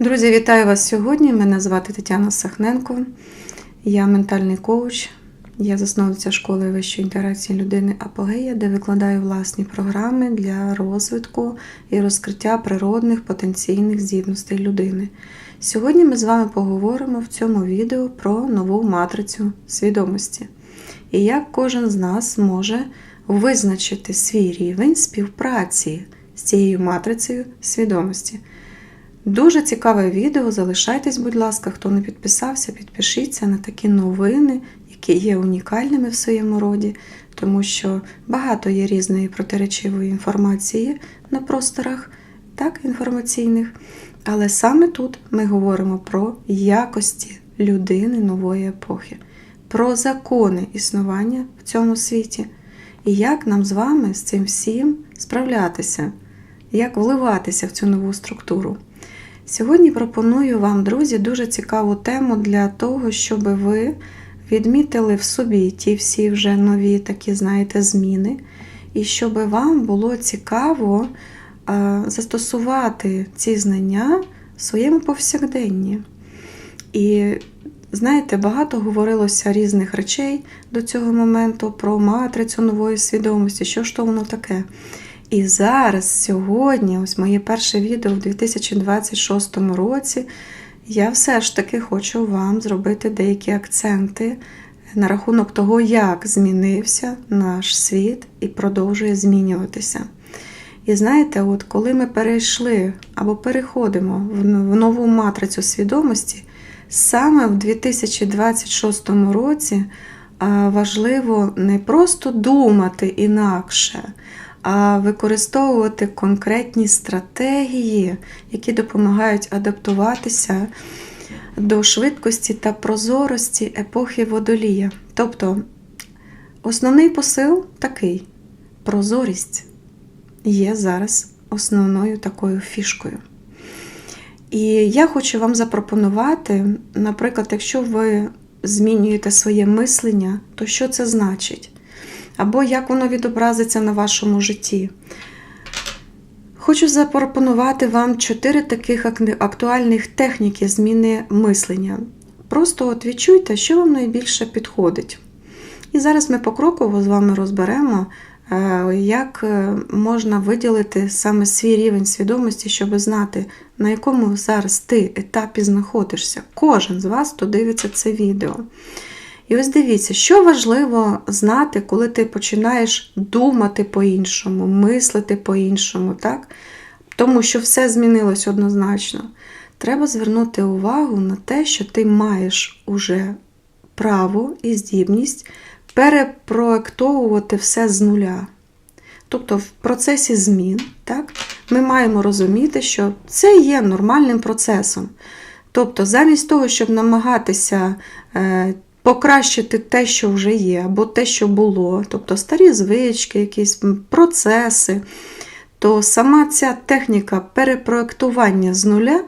Друзі, вітаю вас сьогодні. Мене звати Тетяна Сахненко, я ментальний коуч, я засновниця школи вищої інтерації людини Апогея, де викладаю власні програми для розвитку і розкриття природних потенційних здібностей людини. Сьогодні ми з вами поговоримо в цьому відео про нову матрицю свідомості і як кожен з нас може визначити свій рівень співпраці з цією матрицею свідомості. Дуже цікаве відео. Залишайтесь, будь ласка, хто не підписався, підпишіться на такі новини, які є унікальними в своєму роді, тому що багато є різної протиречивої інформації на просторах, так, інформаційних. Але саме тут ми говоримо про якості людини нової епохи, про закони існування в цьому світі і як нам з вами з цим всім справлятися, як вливатися в цю нову структуру. Сьогодні пропоную вам, друзі, дуже цікаву тему для того, щоб ви відмітили в собі ті всі вже нові такі, знаєте, зміни, і щоб вам було цікаво застосувати ці знання в своєму повсякденні. І знаєте, багато говорилося різних речей до цього моменту про матрицю нової свідомості, що ж то воно таке. І зараз, сьогодні, ось моє перше відео в 2026 році, я все ж таки хочу вам зробити деякі акценти на рахунок того, як змінився наш світ і продовжує змінюватися. І знаєте, от коли ми перейшли або переходимо в нову матрицю свідомості, саме в 2026 році важливо не просто думати інакше а використовувати конкретні стратегії, які допомагають адаптуватися до швидкості та прозорості епохи водолія. Тобто основний посил такий: прозорість є зараз основною такою фішкою. І я хочу вам запропонувати, наприклад, якщо ви змінюєте своє мислення, то що це значить? Або як воно відобразиться на вашому житті. Хочу запропонувати вам чотири таких актуальних техніки зміни мислення. Просто от відчуйте, що вам найбільше підходить. І зараз ми покроково з вами розберемо, е, як е, можна виділити саме свій рівень свідомості, щоб знати, на якому зараз ти етапі знаходишся. Кожен з вас, хто дивиться це відео. І ось дивіться, що важливо знати, коли ти починаєш думати по-іншому, мислити по-іншому, так? тому що все змінилось однозначно. Треба звернути увагу на те, що ти маєш уже право і здібність перепроектовувати все з нуля. Тобто, в процесі змін, так, ми маємо розуміти, що це є нормальним процесом. Тобто, замість того, щоб намагатися е, покращити те, що вже є, або те, що було, тобто старі звички, якісь процеси, то сама ця техніка перепроектування з нуля.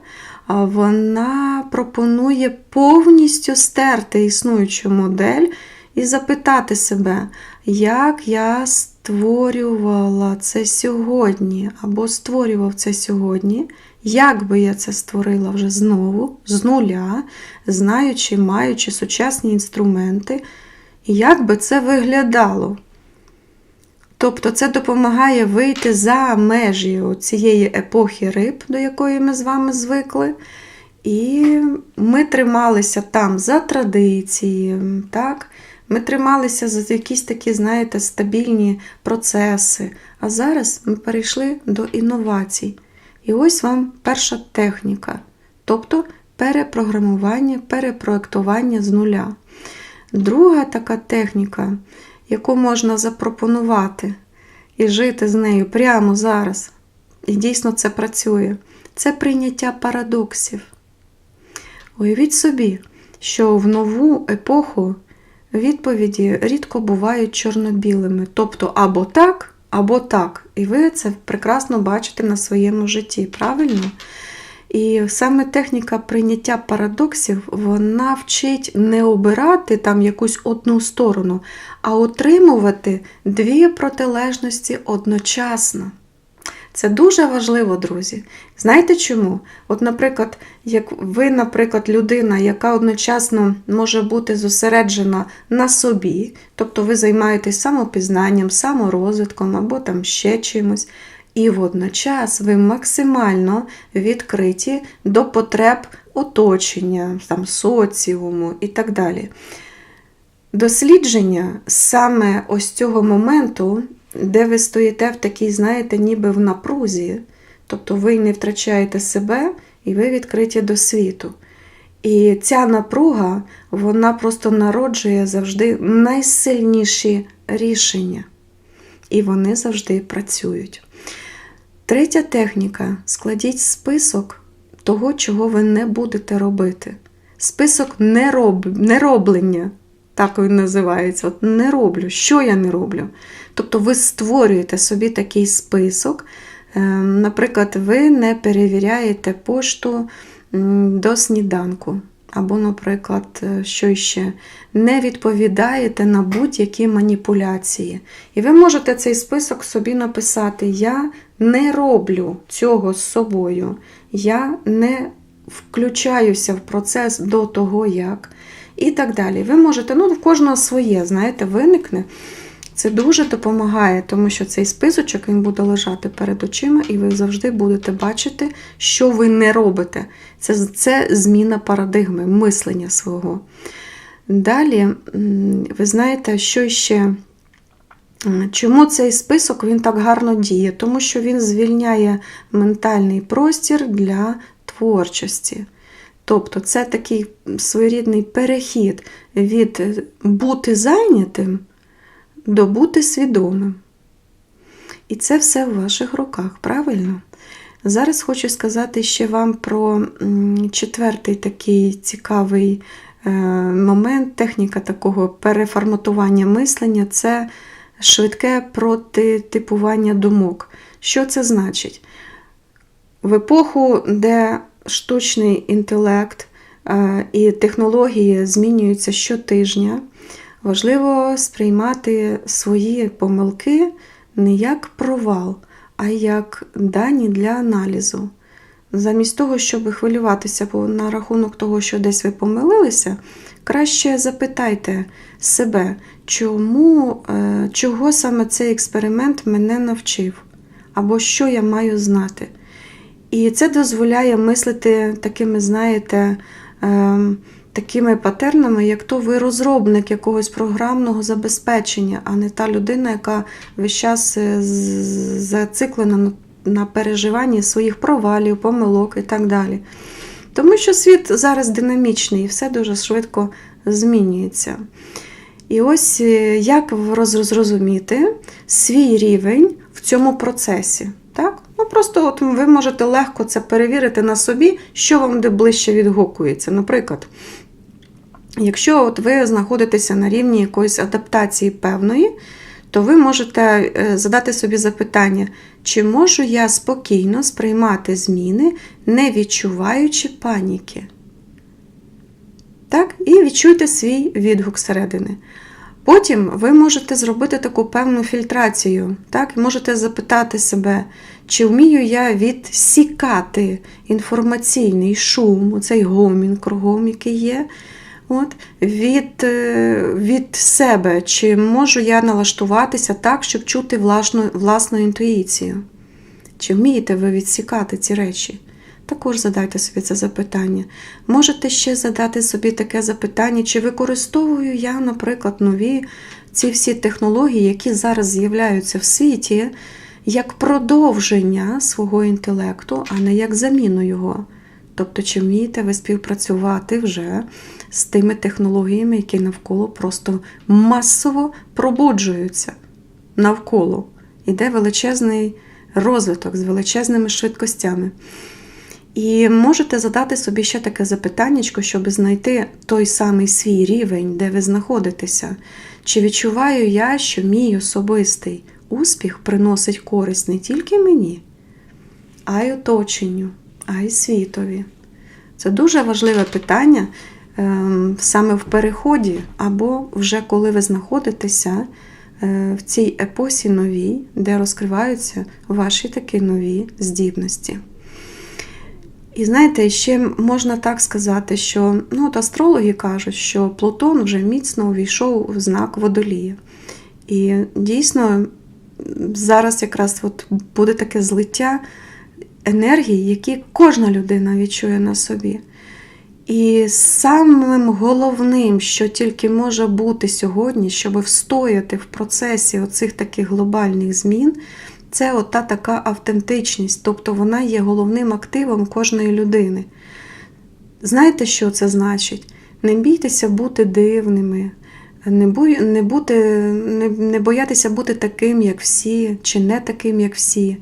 Вона пропонує повністю стерти існуючу модель і запитати себе, як я створювала це сьогодні, або створював це сьогодні, як би я це створила вже знову, з нуля, знаючи, маючи сучасні інструменти, як би це виглядало? Тобто це допомагає вийти за межі цієї епохи риб, до якої ми з вами звикли. І ми трималися там за традиції, так? ми трималися за якісь такі, знаєте, стабільні процеси. А зараз ми перейшли до інновацій. І ось вам перша техніка, тобто перепрограмування, перепроектування з нуля. Друга така техніка, яку можна запропонувати і жити з нею прямо зараз, і дійсно це працює, це прийняття парадоксів. Уявіть собі, що в нову епоху відповіді рідко бувають чорно-білими, тобто або так, або так. І ви це прекрасно бачите на своєму житті, правильно? І саме техніка прийняття парадоксів, вона вчить не обирати там якусь одну сторону, а отримувати дві протилежності одночасно. Це дуже важливо, друзі. Знаєте чому? От, наприклад, як ви, наприклад, людина, яка одночасно може бути зосереджена на собі, тобто ви займаєтесь самопізнанням, саморозвитком або там ще чимось, і водночас ви максимально відкриті до потреб оточення, там, соціуму і так далі. Дослідження саме ось цього моменту, де ви стоїте в такій, знаєте, ніби в напрузі, тобто ви не втрачаєте себе і ви відкриті до світу. І ця напруга, вона просто народжує завжди найсильніші рішення. І вони завжди працюють. Третя техніка складіть список того, чого ви не будете робити. Список нероб... нероблення, так він називається. От не роблю, що я не роблю. Тобто ви створюєте собі такий список. Ем, Наприклад, ви не перевіряєте пошту до сніданку. Або, наприклад, е, що ще не відповідаєте на будь-які маніпуляції. І ви можете цей список собі написати: Я не роблю цього з собою, я не включаюся в процес до того, як. І так далі. Ви можете, ну, в кожного своє, знаєте, виникне. Це дуже допомагає, тому що цей списочок він буде лежати перед очима, і ви завжди будете бачити, що ви не робите. Це, це зміна парадигми, мислення свого. Далі, ви знаєте, що ще. Чому цей список він так гарно діє? Тому що він звільняє ментальний простір для творчості. Тобто це такий своєрідний перехід від бути зайнятим до бути свідомим. І це все в ваших руках, правильно? Зараз хочу сказати ще вам про четвертий такий цікавий е, момент, техніка такого переформатування мислення це швидке протитипування думок. Що це значить? В епоху, де штучний інтелект е, і технології змінюються щотижня, важливо сприймати свої помилки не як провал, а як дані для аналізу. Замість того, щоб хвилюватися на рахунок того, що десь ви помилилися, краще запитайте себе, чому, е, чого саме цей експеримент мене навчив, або що я маю знати. І це дозволяє мислити такими, знаєте, ем, такими патернами, як то ви розробник якогось програмного забезпечення, а не та людина, яка весь час е, зациклена на, переживанні своїх провалів, помилок і так далі. Тому що світ зараз динамічний і все дуже швидко змінюється. І ось е, як роз- зрозуміти свій рівень в цьому процесі. Так? Ну, просто от ви можете легко це перевірити на собі, що вам де ближче відгукується. Наприклад, якщо от ви знаходитеся на рівні якоїсь адаптації певної, то ви можете е, задати собі запитання, чи можу я спокійно сприймати зміни, не відчуваючи паніки. Так? І відчуйте свій відгук зсередини. Потім ви можете зробити таку певну фільтрацію. Так? Можете запитати себе, чи вмію я відсікати інформаційний шум, цей гомін кругом, який є, от, від, е, від себе, чи можу я налаштуватися так, щоб чути власну, власну інтуїцію. Чи вмієте ви відсікати ці речі? Також задайте собі це запитання. Можете ще задати собі таке запитання, чи використовую я, наприклад, нові ці всі технології, які зараз з'являються в світі, як продовження свого інтелекту, а не як заміну його. Тобто, чи вмієте ви співпрацювати вже з тими технологіями, які навколо просто масово пробуджуються навколо. Іде величезний розвиток з величезними швидкостями. І можете задати собі ще таке запитання, щоб знайти той самий свій рівень, де ви знаходитеся. Чи відчуваю я, що мій особистий успіх приносить користь не тільки мені, а й оточенню, а й світові? Це дуже важливе питання саме в переході, або вже коли ви знаходитеся е, в цій епосі новій, де розкриваються ваші такі нові здібності. І знаєте, ще можна так сказати, що ну, от астрологи кажуть, що Плутон вже міцно увійшов в знак водолія. І дійсно зараз якраз от буде таке злиття енергії, які кожна людина відчує на собі. І самим головним, що тільки може бути сьогодні, щоб встояти в процесі оцих таких глобальних змін, це ота така автентичність, тобто вона є головним активом кожної людини. Знаєте, що це значить? Не бійтеся бути дивними, не, не, бути, не, не боятися бути таким, як всі, чи не таким, як всі.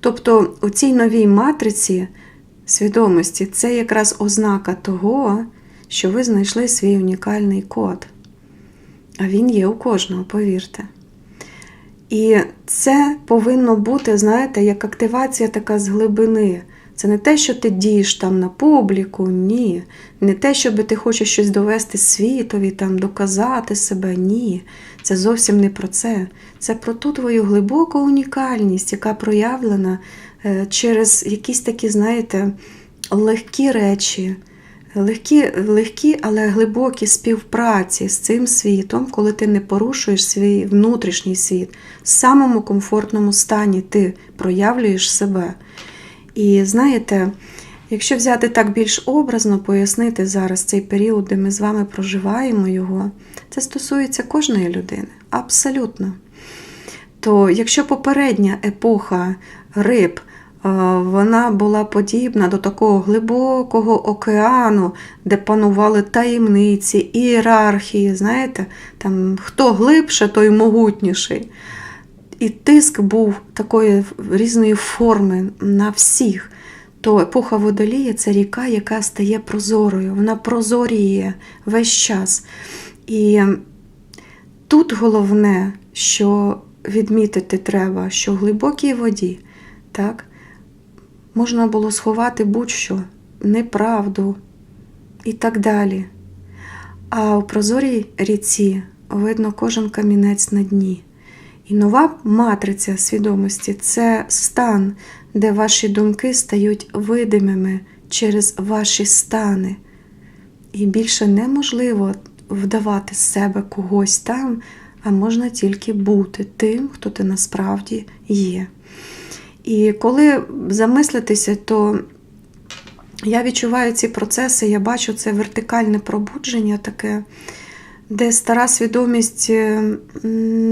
Тобто, у цій новій матриці свідомості це якраз ознака того, що ви знайшли свій унікальний код. А він є у кожного, повірте. І це повинно бути, знаєте, як активація така з глибини. Це не те, що ти дієш там на публіку, ні. Не те, що ти хочеш щось довести світові, там, доказати себе, ні. Це зовсім не про це. Це про ту твою глибоку унікальність, яка проявлена через якісь такі, знаєте, легкі речі, легкі, легкі, але глибокі співпраці з цим світом, коли ти не порушуєш свій внутрішній світ. В самому комфортному стані ти проявлюєш себе. І знаєте, якщо взяти так більш образно пояснити зараз цей період, де ми з вами проживаємо його, це стосується кожної людини. Абсолютно. То якщо попередня епоха риб, вона була подібна до такого глибокого океану, де панували таємниці, ієрархії, знаєте, там хто глибше, той могутніший. І тиск був такої різної форми на всіх. То епоха водолія це ріка, яка стає прозорою, вона прозоріє весь час. І тут головне, що відмітити треба, що в глибокій воді так, можна було сховати будь-що, неправду і так далі. А у прозорій ріці видно кожен камінець на дні. І нова матриця свідомості це стан, де ваші думки стають видимими через ваші стани. І більше неможливо вдавати з себе когось там, а можна тільки бути тим, хто ти насправді є. І коли замислитися, то я відчуваю ці процеси, я бачу це вертикальне пробудження таке де стара свідомість е,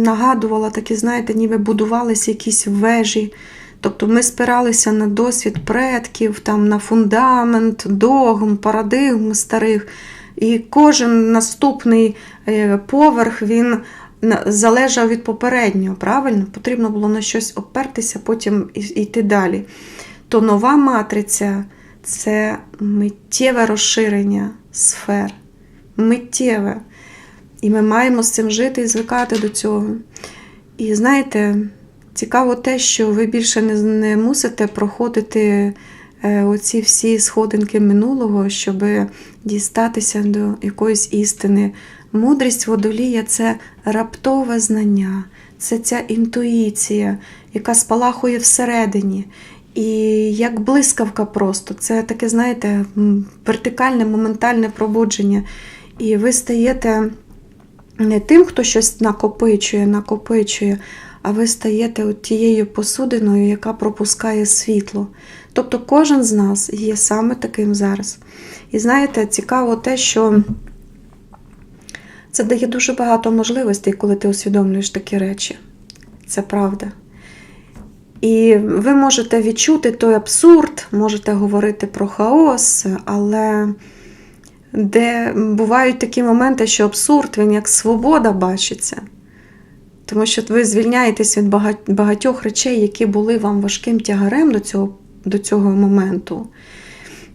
нагадувала такі, знаєте, ніби будувалися якісь вежі. Тобто ми спиралися на досвід предків, там, на фундамент, догм, парадигм старих. І кожен наступний е, поверх він залежав від попереднього. Правильно? Потрібно було на щось опертися, потім йти далі. То нова матриця це миттєве розширення сфер. Миттєве. І ми маємо з цим жити і звикати до цього. І знаєте, цікаво те, що ви більше не, мусите проходити оці всі сходинки минулого, щоб дістатися до якоїсь істини. Мудрість водолія це раптове знання, це ця інтуїція, яка спалахує всередині. І як блискавка просто, це таке, знаєте, вертикальне, моментальне пробудження. І ви стаєте не тим, хто щось накопичує, накопичує, а ви стаєте от тією посудиною, яка пропускає світло. Тобто кожен з нас є саме таким зараз. І знаєте, цікаво те, що це дає дуже багато можливостей, коли ти усвідомлюєш такі речі. Це правда. І ви можете відчути той абсурд, можете говорити про хаос, але де бувають такі моменти, що абсурд, він як свобода бачиться. Тому що ви звільняєтесь від багатьох речей, які були вам важким тягарем до цього до цього моменту.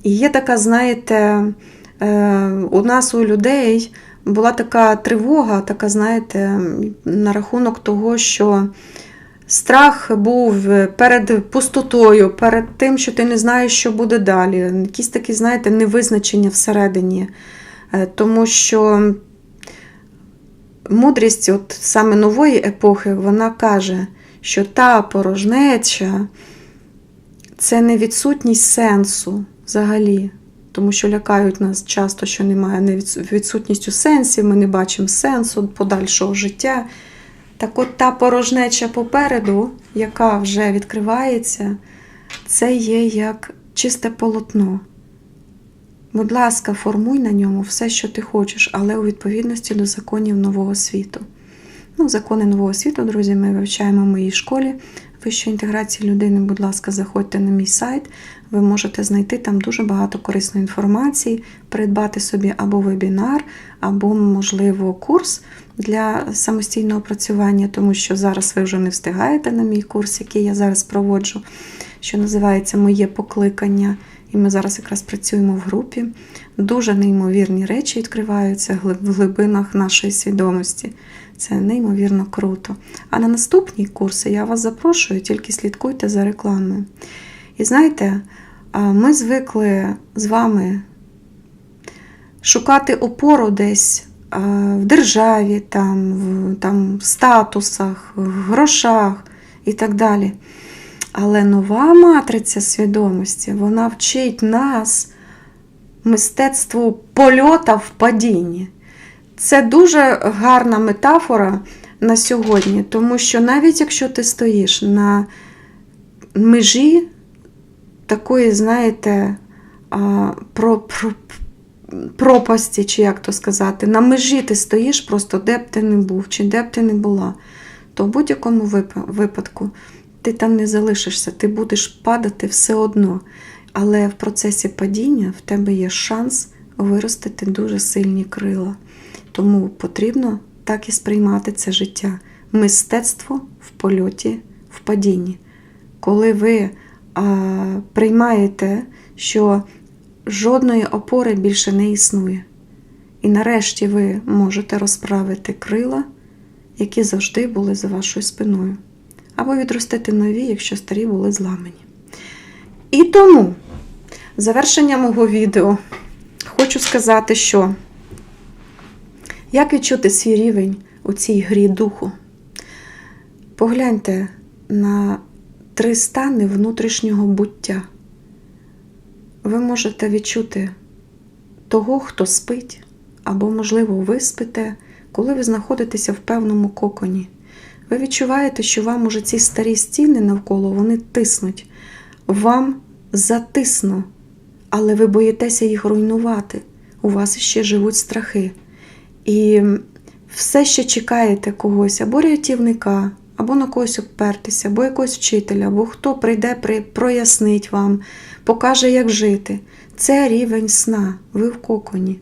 І є така, знаєте, е, у нас у людей була така тривога, така, знаєте, на рахунок того, що Страх був перед пустотою, перед тим, що ти не знаєш, що буде далі. Якісь такі, знаєте, невизначення всередині. Е, тому що мудрість от саме нової епохи, вона каже, що та порожнеча це не відсутність сенсу взагалі. Тому що лякають нас часто, що немає не відсутністю сенсів, ми не бачимо сенсу подальшого життя. Так от та порожнеча попереду, яка вже відкривається, це є як чисте полотно. Будь ласка, формуй на ньому все, що ти хочеш, але у відповідності до законів нового світу. Ну, закони нового світу, друзі, ми вивчаємо в моїй школі вищої інтеграції людини. Будь ласка, заходьте на мій сайт. Ви можете знайти там дуже багато корисної інформації, придбати собі або вебінар, або, можливо, курс для самостійного працювання, тому що зараз ви вже не встигаєте на мій курс, який я зараз проводжу, що називається Моє покликання. І ми зараз якраз працюємо в групі. Дуже неймовірні речі відкриваються в глибинах нашої свідомості. Це неймовірно круто. А на наступні курси я вас запрошую, тільки слідкуйте за рекламою. І знаєте, ми звикли з вами шукати опору десь в державі, там, в там, статусах, в грошах і так далі. Але нова матриця свідомості вона вчить нас мистецтву польота в падінні. Це дуже гарна метафора на сьогодні, тому що навіть якщо ти стоїш на межі такої, знаєте, про, про, пропасті, чи як то сказати, на межі ти стоїш просто де б ти не був, чи де б ти не була, то в будь-якому вип- випадку ти там не залишишся, ти будеш падати все одно. Але в процесі падіння в тебе є шанс виростити дуже сильні крила. Тому потрібно так і сприймати це життя. Мистецтво в польоті, в падінні. Коли ви а, приймаєте, що жодної опори більше не існує. І нарешті ви можете розправити крила, які завжди були за вашою спиною, або відростити нові, якщо старі були зламані. І тому, завершення мого відео, хочу сказати, що як відчути свій рівень у цій грі духу? Погляньте на три стани внутрішнього буття. Ви можете відчути того, хто спить, або, можливо, ви спите, коли ви знаходитеся в певному коконі. Ви відчуваєте, що вам уже ці старі стіни навколо вони тиснуть, вам затисно, але ви боїтеся їх руйнувати. У вас ще живуть страхи. І все ще чекаєте когось або рятівника, або на когось опертися, або якогось вчителя, або хто прийде, при- прояснить вам, покаже, як жити. Це рівень сна, ви в коконі.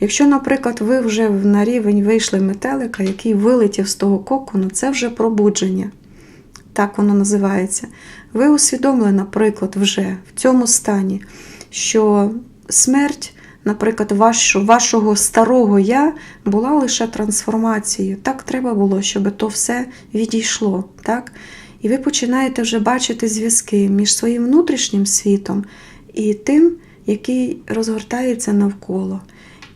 Якщо, наприклад, ви вже на рівень вийшли метелика, який вилетів з того кокону, це вже пробудження. Так воно називається. Ви усвідомили, наприклад, вже в цьому стані, що смерть, наприклад, вашого, вашого старого я була лише трансформацією. Так треба було, щоб то все відійшло. Так? І ви починаєте вже бачити зв'язки між своїм внутрішнім світом і тим, який розгортається навколо.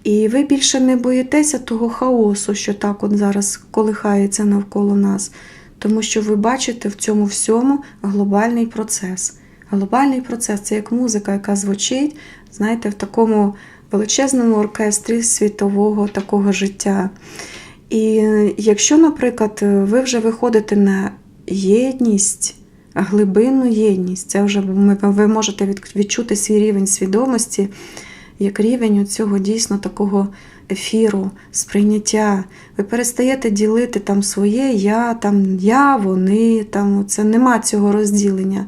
І ви більше не боїтеся того хаосу, що так от зараз колихається навколо нас, тому що ви бачите в цьому всьому глобальний процес. Глобальний процес це як музика, яка звучить, знаєте, в такому величезному оркестрі світового такого життя. І якщо, наприклад, ви вже виходите на єдність, глибинну єдність, це вже ви можете відчути свій рівень свідомості як рівень цього дійсно такого ефіру, сприйняття. Ви перестаєте ділити там своє я, там я, вони, там це нема цього розділення.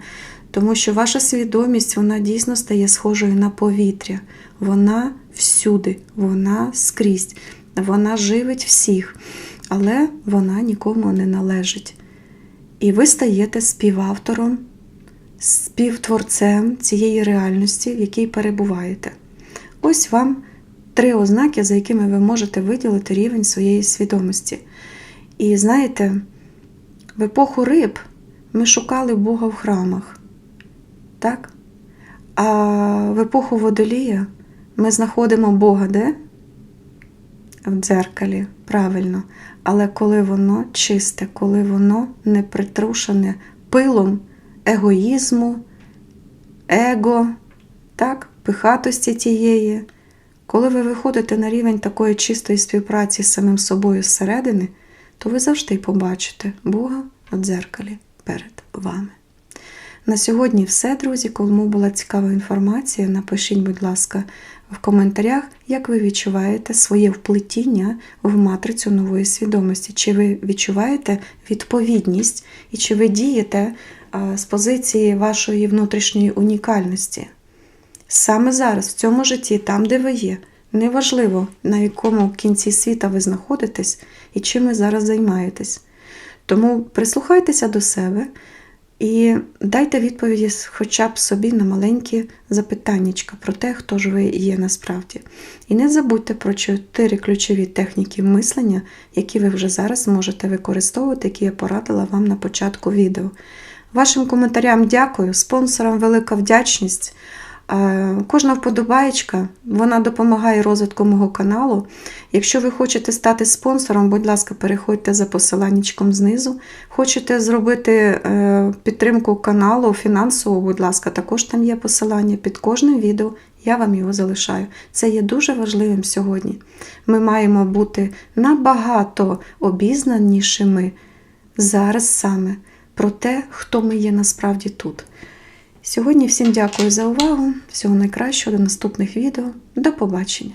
Тому що ваша свідомість вона дійсно стає схожою на повітря. Вона всюди, вона скрізь, вона живить всіх, але вона нікому не належить. І ви стаєте співавтором, співтворцем цієї реальності, в якій перебуваєте. Ось вам три ознаки, за якими ви можете виділити рівень своєї свідомості. І знаєте, в епоху риб ми шукали Бога в храмах, так? А в епоху водолія ми знаходимо Бога де? в дзеркалі, правильно. Але коли воно чисте, коли воно не притрушене пилом егоїзму, его, так, пихатості тієї. Коли ви виходите на рівень такої чистої співпраці з самим собою зсередини, то ви завжди побачите Бога в дзеркалі перед вами. На сьогодні все, друзі. Кому була цікава інформація, напишіть, будь ласка, в коментарях, як ви відчуваєте своє вплетіння в матрицю нової свідомості. Чи ви відчуваєте відповідність і чи ви дієте з позиції вашої внутрішньої унікальності? Саме зараз, в цьому житті, там, де ви є, неважливо, на якому кінці світа ви знаходитесь і чим ви зараз займаєтесь. Тому прислухайтеся до себе і дайте відповіді хоча б собі на маленькі запитаннячка про те, хто ж ви є насправді. І не забудьте про чотири ключові техніки мислення, які ви вже зараз можете використовувати, які я порадила вам на початку відео. Вашим коментарям дякую, спонсорам велика вдячність. Е, Кожна вподобаєчка, вона допомагає розвитку мого каналу. Якщо ви хочете стати спонсором, будь ласка, переходьте за посиланнячком знизу. Хочете зробити е, підтримку каналу фінансово, будь ласка, також там є посилання під кожним відео. Я вам його залишаю. Це є дуже важливим сьогодні. Ми маємо бути набагато обізнанішими зараз саме про те, хто ми є насправді тут. Сьогодні всім дякую за увагу. Всього найкращого до наступних відео. До побачення!